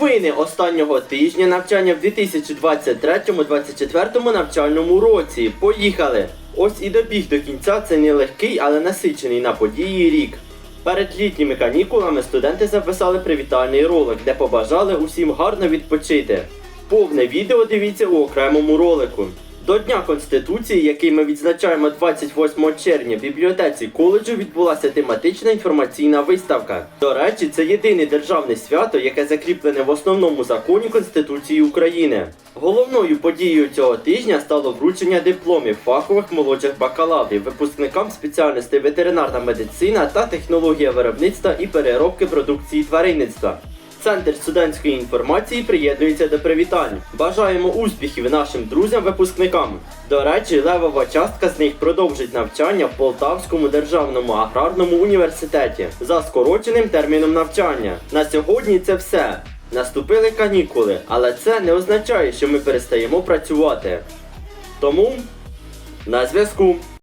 Новини останнього тижня навчання в 2023-2024 навчальному році. Поїхали! Ось і добіг до кінця це нелегкий, але насичений на події рік. Перед літніми канікулами студенти записали привітальний ролик, де побажали усім гарно відпочити. Повне відео дивіться у окремому ролику. До Дня Конституції, який ми відзначаємо 28 червня, в бібліотеці коледжу відбулася тематична інформаційна виставка. До речі, це єдине державне свято, яке закріплене в основному законі Конституції України. Головною подією цього тижня стало вручення дипломів фахових молодших бакалаврів, випускникам спеціальностей ветеринарна медицина та технологія виробництва і переробки продукції тваринництва. Центр студентської інформації приєднується до привітань. Бажаємо успіхів нашим друзям-випускникам. До речі, левова частка з них продовжить навчання в Полтавському державному аграрному університеті за скороченим терміном навчання. На сьогодні це все. Наступили канікули, але це не означає, що ми перестаємо працювати. Тому на зв'язку.